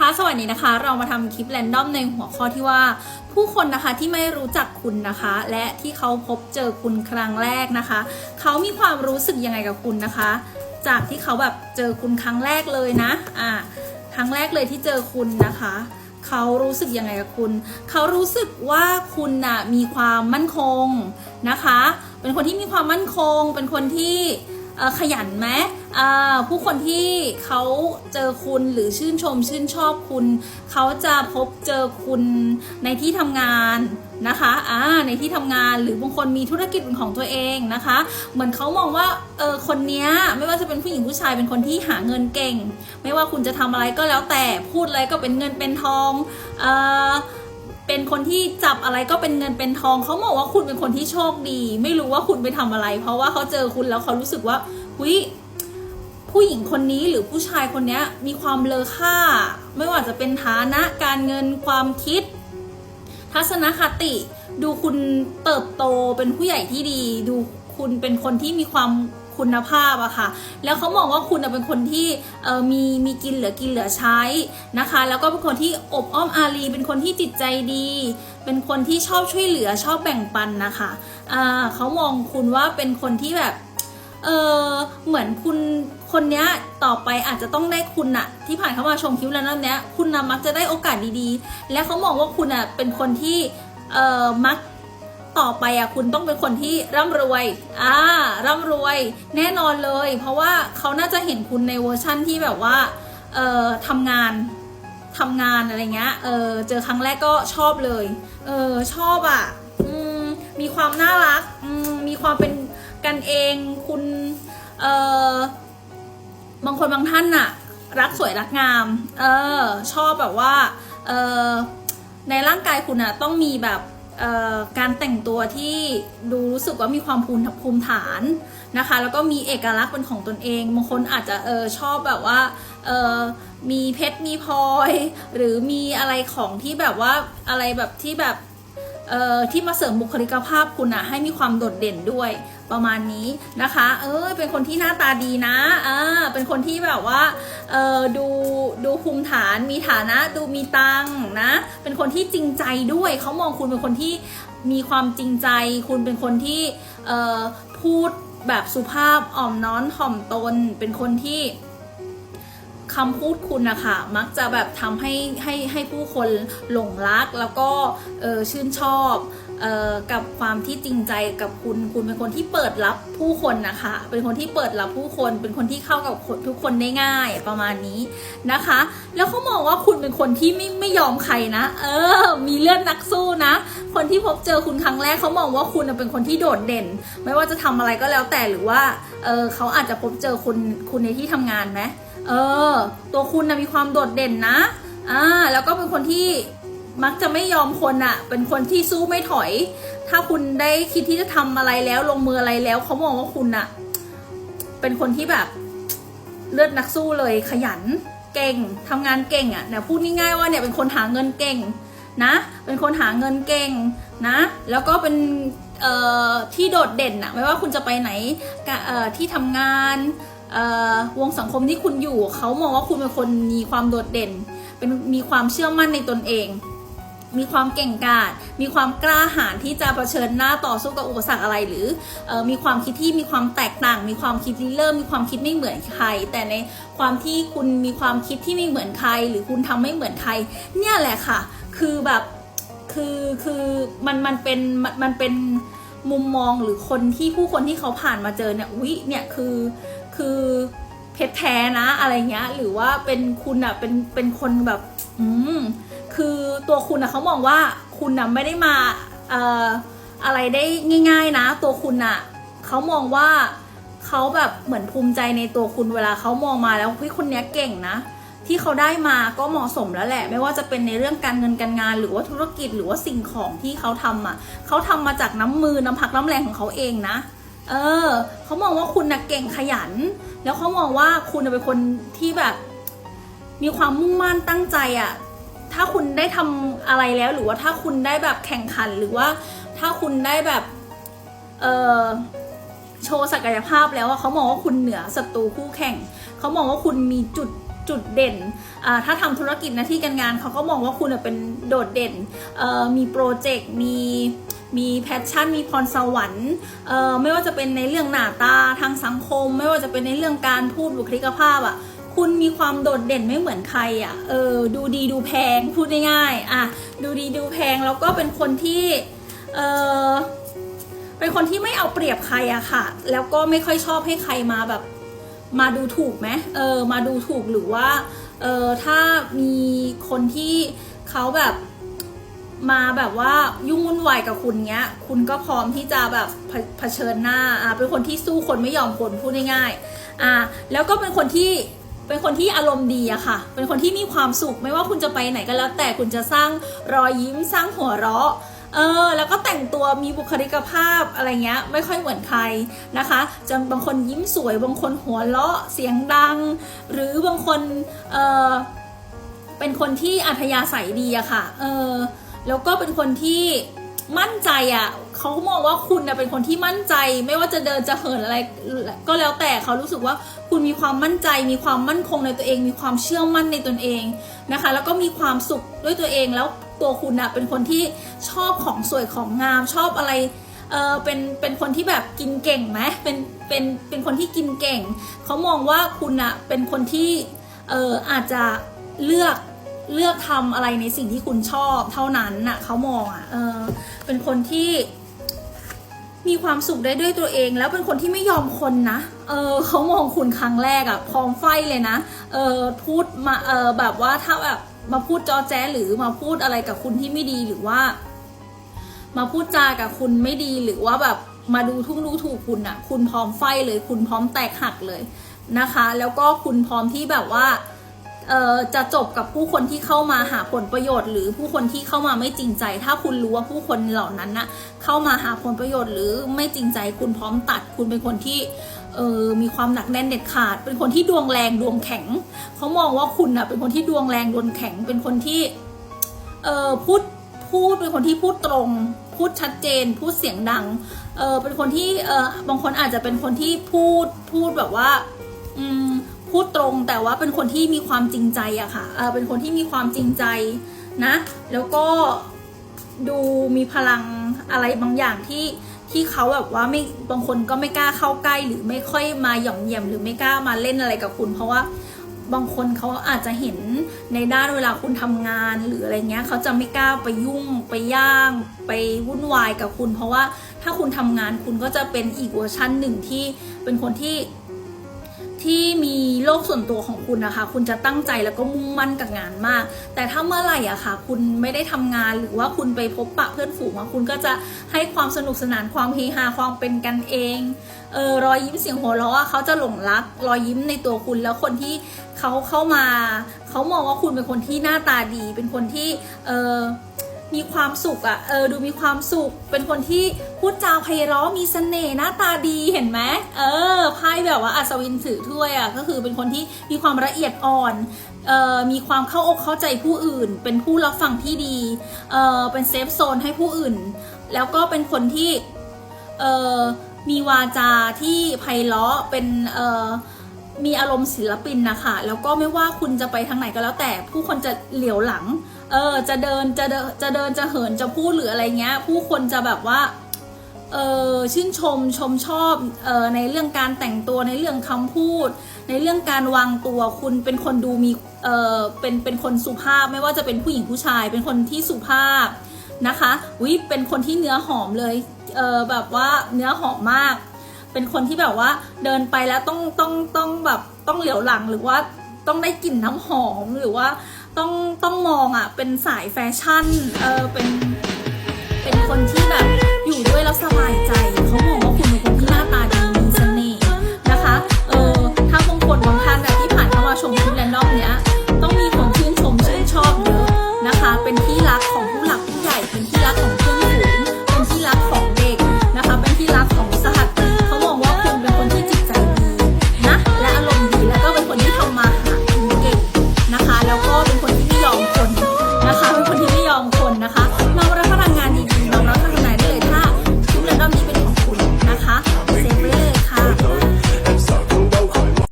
ค่ะสวัสดีนะคะ เรามาทำคลิปแรนดอมในหัวข้อที่ว่า ผู้คนนะคะที่ไม่รู้จักคุณนะคะ และที่เขาพบเจอคุณครั้งแรกนะคะ เขามีความรู้สึกยังไงกับคุณนะคะ จากที่เขาแบบเจอคุณครั้งแรกเลยนะอ่าครั้งแรกเลยที่เจอคุณนะคะ เขารู้สึกยังไงกับคุณ เขารู้สึกว่าคุณน่ะมีความมั่นคงนะคะ เป็นคนที่มีความมั่นคง เป็นคนที่ ขยันไหมผู้คนที่เขาเจอคุณหรือชื่นชมชื่นชอบคุณ เขาจะพบเจอคุณในที่ทำงานนะคะอ่าในที่ทำงานหรือบางคนมีธุรกิจเป็นของตัวเองนะคะ เหมือนเขามองว่าเออคนนี้ไม่ว่าจะเป็นผู้หญิงผู้ชายเป็นคนที่หาเงินเก่ง ไม่ว่าคุณจะทำอะไรก็แล้วแต่พูดอะไรก็เป็นเงินเป็นทองเออ เป็นคนที่จับอะไรก็เป็นเงินเป็นทองเขาบอกว่าคุณเป็นคนที่โชคดี ไม่รู้ว่าคุณไปทำอะไร เพราะว่าเขาเจอคุณแล้วเขารู้สึกว่าหุยผู้หญิงคนนี้หรือผู้ชายคนนี้มีความเลอค่า ไม่ว่าจะเป็นฐานะการเงินความคิด ทัศนคติ ดูคุณเติบโตเป็นผู้ใหญ่ที่ดี ดูคุณเป็นคนที่มีความ คุณภาพอะค่ะ แล้วเขามองว่าคุณเป็นคนที่มีมีกินเหลือกินเหลือใช้นะคะ แล้วก็เป็นคนที่อบอ้อมอารี เป็นคนที่จิตใจดี เป็นคนที่ชอบช่วยเหลือชอบแบ่งปันนะคะอ่าเขามองคุณว่าเป็นคนที่แบบเออเหมือนคุณคนเนี้ยต่อไปอาจจะต้องได้คุณอะที่ผ่านเข้ามาชมคลิปแล้วนั่นเนี้ยคุณนะมักจะได้โอกาสดีๆ และเขามองว่าคุณอะเป็นคนที่เออมัก ต่อไปอะคุณต้องเป็นคนที่ร่ำรวยอ่าร่ำรวยแน่นอนเลย เพราะว่าเขาน่าจะเห็นคุณในเวอร์ชั่นที่แบบว่าเอ่อทำงานทำงานอะไรเงี้ยเออเจอครั้งแรกก็ชอบเลยเออชอบอะอืมมีความน่ารักอืมมีความเป็นกันเองคุณเออบางคนบางท่านน่ะ รักสวยรักงาม เออ ชอบแบบว่า เออในร่างกายคุณน่ะต้องมีแบบ การแต่งตัวที่ดูรู้สึกว่ามีความภูมิภูมิฐานนะคะ แล้วก็มีเอกลักษณ์เป็นของตนเองบางคนอาจจะเออชอบแบบว่าเออมีเพชรมีพลอย หรือมีอะไรของที่แบบว่าอะไรแบบที่แบบ เอ่อที่มาเสริมบุคลิกภาพคุณอะให้มีความโดดเด่นด้วยประมาณนี้นะคะ เออเป็นคนที่หน้าตาดีนะอ่าเป็นคนที่แบบว่าเออดูดูภูมิฐานมีฐานะดูมีตังนะ เป็นคนที่จริงใจด้วยเขามองคุณเป็นคนที่มีความจริงใจ คุณเป็นคนที่เอ่อพูดแบบสุภาพอ่อมน้อมถ่อมตน เป็นคนที่ คำพูดคุณนะคะมักจะแบบทำให้ให้ให้ผู้คนหลงรักแล้วก็ชื่นชอบออกับความที่จริงใจกับคุณคุณเป็นคนที่เปิดรับผู้คนนะคะ เป็นคนที่เปิดรับผู้คน เป็นคนที่เข้ากับทุกคนได้ง่ายประมาณนี้นะคะ แล้วเขามองว่าคุณเป็นคนที่ไม่ไม่ยอมใครนะ เออ มีเลือดนักสู้นะ คนที่พบเจอคุณครั้งแรกเขามองว่าคุณเป็นคนที่โดดเด่น ไม่ว่าจะทำอะไรก็แล้วแต่หรือว่าเออเขาอาจจะพบเจอคุณคุณในที่ทำงานไหม เออ ตัวคุณนะมีความโดดเด่นนะ อ่า แล้วก็เป็นคนที่มักจะไม่ยอมคนอะเป็นคนที่สู้ไม่ถอย ถ้าคุณได้คิดที่จะทำอะไรแล้วลงมืออะไรแล้วเขามองว่าคุณอะเป็นคนที่แบบเลือดนักสู้เลยขยันเก่งทำงานเก่งอะเนี่ยพูดง่ายๆว่าเนี่ยเป็นคนหาเงินเก่งนะ เป็นคนหาเงินเก่งนะ แล้วก็เป็นเอ่อที่โดดเด่นอะไม่ว่าคุณจะไปไหนที่ทำงาน วงสังคมที่คุณอยู่ เขามองว่าคุณเป็นคนมีความโดดเด่น เป็นมีความเชื่อมั่นในตนเอง มีความเก่งกาจมีความกล้าหาญที่จะเผชิญหน้าต่อสู้กับอุปสรรคอะไร หรืออมีความคิดที่มีความแตกต่าง มีความคิดริเริ่มมีความคิดไม่เหมือนใคร แต่ในความที่คุณมีความคิดที่ไม่เหมือนใคร หรือคุณทำไม่เหมือนใคร เนี่ยแหละค่ะ คือแบบคือคือมันมันเป็นมันมันเป็นมุมมองหรือคนที่ผู้คนที่เขาผ่านมาเจอเนี่ยอุ๊ยเนี่ยคือ คือเพชรแท้นะอะไรเงี้ย หรือว่าเป็นคุณอะเป็นเป็นคนแบบอืมคือตัวคุณอะเขามองว่าคุณอะไม่ได้มาเอ่ออะไรได้ง่าย ๆนะ ตัวคุณอะเขามองว่าเขาแบบเหมือนภูมิใจในตัวคุณเวลาเขามองมาแล้วเฮ้ยคนเนี้ยเก่งนะที่เขาได้มาก็เหมาะสมแล้วแหละ ไม่ว่าจะเป็นในเรื่องการเงินการงาน หรือว่าธุรกิจหรือว่าสิ่งของที่เขาทำอะเขาทำมาจากน้ำมือน้ำพักน้ำแรงของเขาเองนะ เออเขามองว่าคุณนะเก่งขยัน แล้วเขามองว่าคุณเป็นคนที่แบบ มีความมุ่งมั่นตั้งใจอะถ้าคุณได้ทำอะไรแล้วหรือว่าถ้าคุณได้แบบแข่งขันหรือว่าถ้าคุณได้แบบเออโชว์ศักยภาพแล้วอะเขามองว่าคุณเหนือศัตรูคู่แข่งเขามองว่าคุณมีจุดจุดเด่นอ่าถ้าทำธุรกิจหน้าที่การงานเขาก็มองว่าคุณเป็นโดดเด่น มีโปรเจกต์ มี มีแพชชั่น มีพรสวรรค์ไม่ว่าจะเป็นในเรื่องหน้าตาทางสังคม ไม่ว่าจะเป็นในเรื่องการพูดบุคลิกภาพอะคุณมีความโดดเด่นไม่เหมือนใครอะ เออ ดูดีดูแพง พูดง่ายๆ อะ ดูดีดูแพง แล้วก็เป็นคนที่ เออเป็นคนที่ไม่เอาเปรียบใครอะค่ะ แล้วก็ไม่ค่อยชอบให้ใครมาแบบ มาดูถูกไหมเออ มาดูถูกหรือว่า เออถ้ามีคนที่เขาแบบ มาแบบว่ายุ่งวุ่นวายกับคุณเงี้ย คุณก็พร้อมที่จะแบบเผชิญหน้าอะเป็นคนที่สู้คนไม่ยอมคนพูดง่ายๆอะแล้วก็เป็นคนที่เป็นคนที่อารมณ์ดีอะค่ะ เป็นคนที่มีความสุข ไม่ว่าคุณจะไปไหนก็แล้ว แต่คุณจะสร้างรอยยิ้มสร้างหัวเราะ เออ แล้วก็แต่งตัวมีบุคลิกภาพอะไรเงี้ย ไม่ค่อยเหมือนใครนะคะจะบางคนยิ้มสวย บางคนหัวเราะเสียงดัง หรือบางคน เออเป็นคนที่อัธยาศัยดีอะค่ะ เออ แล้วก็เป็นคนที่มั่นใจอะเขามองว่าคุณนะเป็นคนที่มั่นใจ ไม่ว่าจะเดินจะเหินอะไร ก็แล้วแต่เขารู้สึกว่าคุณมีความมั่นใจ มีความมั่นคงในตัวเอง มีความเชื่อมั่นในตนเองนะคะ แล้วก็มีความสุขด้วยตัวเองแล้วตัวคุณนะเป็นคนที่ชอบของสวยของงามชอบอะไรเออเป็นเป็นคนที่แบบกินเก่งไหมเป็นเป็นเป็นคนที่กินเก่งเขามองว่าคุณอะเป็นคนที่เอออาจจะเลือก เลือกทำอะไรในสิ่งที่คุณชอบเท่านั้นน่ะเขามองอะเออเป็นคนที่มีความสุขได้ด้วยตัวเอง แล้วเป็นคนที่ไม่ยอมคนนะเออเขามองคุณครั้งแรกอะพร้อมไฟเลยนะเออพูดมาเออแบบว่าถ้าแบบมาพูดจอแจ้หรือมาพูดอะไรกับคุณที่ไม่ดีหรือว่า มาพูดจากับคุณไม่ดีหรือว่าแบบมาดูทุ่งดูถูกคุณอะคุณพร้อมไฟเลย คุณพร้อมแตกหักเลยนะคะ แล้วก็คุณพร้อมที่แบบว่า จะจบกับผู้คนที่เข้ามาหาผลประโยชน์ หรือผู้คนที่เข้ามาไม่จริงใจ ถ้าคุณรู้ว่าผู้คนเหล่านั้นน่ะเข้ามาหาผลประโยชน์ หรือไม่จริงใจ คุณพร้อมตัด คุณเป็นคนที่เออมีความหนักแน่นเด็ดขาด เป็นคนที่ดวงแรงดวงแข็งเขามองว่าคุณน่ะเป็นคนที่ดวงแรงดวงแข็ง เป็นคนที่เออพูดพูดเป็นคนที่พูดตรง พูดชัดเจน พูดเสียงดังเออเป็นคนที่เออบางคนอาจจะเป็นคนที่พูดพูดแบบว่า อืม พูดตรงแต่ว่าเป็นคนที่มีความจริงใจอะค่ะเออเป็นคนที่มีความจริงใจนะ แล้วก็ดูมีพลังอะไรบางอย่างที่ที่เขาแบบว่าไม่บางคนก็ไม่กล้าเข้าใกล้หรือไม่ค่อยมาหย่อมเยี่ยมหรือไม่กล้ามาเล่นอะไรกับคุณ เพราะว่าบางคนเขาอาจจะเห็นในด้านเวลาคุณทำงานหรืออะไรเงี้ยเขาจะไม่กล้าไปยุ่งไปย่าง ไปวุ่นวายกับคุณ เพราะว่าถ้าคุณทำงานคุณก็จะเป็นอีกเวอร์ชันหนึ่งที่เป็นคนที่ ที่มีโลกส่วนตัวของคุณนะคะ คุณจะตั้งใจแล้วก็มุ่งมั่นกับงานมาก แต่ถ้าเมื่อไหร่อะค่ะ คุณไม่ได้ทำงานหรือว่าคุณไปพบปะเพื่อนฝูงอะคุณก็จะให้ความสนุกสนานความเฮฮาความเป็นกันเองเออรอยยิ้มเสียงหัวเราะอะเขาจะหลงรัก รอยยิ้มในตัวคุณแล้วคนที่เขาเข้ามา เขามองว่าคุณเป็นคนที่หน้าตาดี เป็นคนที่เออ มีความสุขอะ่ะ เออ ดูมีความสุข เป็นคนที่พูดจาไพเราะ มีเสน่ห์หน้าตาดีเห็นไหม เออ ไพ่แบบว่าอัศวินถือถ้วยอะ่ะ ก็คือเป็นคนที่มีความละเอียดอ่อน เอ่อ มีความเข้าอกเข้าใจผู้อื่น เป็นผู้รับฟังที่ดี เอ่อเป็นเซฟโซนให้ผู้อื่น แล้วก็เป็นคนที่ เอ่อมีวาจาที่ไพเราะ เป็น เอ่อ มีอารมณ์ศิลปินนะคะ แล้วก็ไม่ว่าคุณจะไปทางไหนก็แล้วแต่ ผู้คนจะเหลียวหลัง เออ จะเดิน จะเดิน จะเดิน จะเหิน จะพูดหรืออะไรเงี้ย ผู้คนจะแบบว่า เออชื่นชม ชมชอบ เออในเรื่องการแต่งตัว ในเรื่องคำพูด ในเรื่องการวางตัว คุณเป็นคนดูมี เออเป็น เป็นคนสุภาพ ไม่ว่าจะเป็นผู้หญิงผู้ชาย เป็นคนที่สุภาพนะคะวิเป็นคนที่เนื้อหอมเลย เออแบบว่าเนื้อหอมมาก เป็นคนที่แบบว่าเดินไปแล้วต้องต้องต้องแบบต้องเหลียวหลังหรือว่าต้องได้กลิ่นน้ำหอมหรือว่าต้องต้องมองอะเป็นสายแฟชั่นเออเป็น